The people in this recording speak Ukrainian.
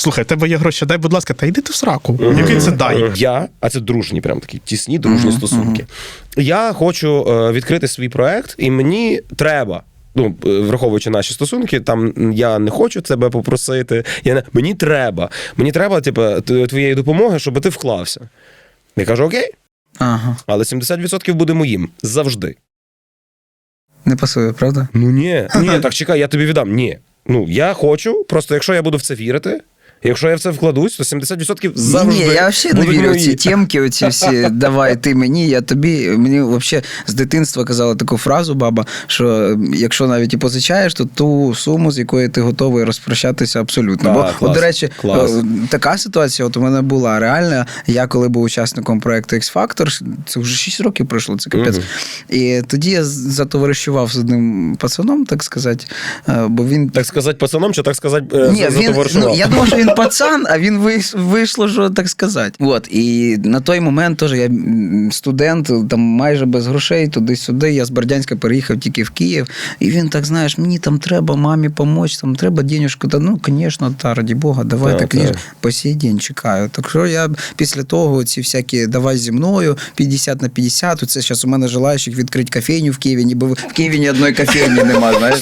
Слухай, тебе є гроші, дай, будь ласка, та йди ти в сраку. Який це дай? Я, а це дружні, прям такі тісні дружні стосунки. Я хочу е, відкрити свій проект, і мені треба. Ну, е, враховуючи наші стосунки, там я не хочу тебе попросити. Я не мені треба. Мені треба, типу, твоєї допомоги, щоб ти вклався. Я кажу, окей, Ага. але 70% буде моїм завжди. Не пасує, правда? Ну ні, ні, так чекай, я тобі віддам. Ні. Ну я хочу, просто якщо я буду в це вірити, якщо я в це вкладусь, то 70% завжди. Ні, я взагалі не вірю в ці темки, оці всі давай ти мені, я тобі. Мені взагалі з дитинства казала таку фразу баба, що якщо навіть і позичаєш, то ту суму, з якої ти готовий розпрощатися абсолютно. Бо, клас, от, до речі, клас. е, така ситуація, от у мене була реальна. Я коли був учасником проекту X-Factor, це вже 6 років пройшло, це капець. Мгм. І тоді я затоваришував з одним пацаном, так сказати, е, бо він Так сказати пацаном, чи так сказати, е, ні, він, ну, я думав, що він пацан, а він вийш- вийшло, що так сказати. От, і на той момент теж я студент, там майже без грошей, туди-сюди. Я з Бердянська переїхав тільки в Київ. І він так, знаєш, мені там треба мамі допомогти, там треба денежку. Та ну, звісно, та раді Бога, давай Так, так, так. По сей день чекаю. Так що я після того ці всякі давай зі мною 50 на 50, Це зараз у мене желаючих відкрити кофейню в Києві, ніби в Києві ні одної кофейні немає. Знаєш?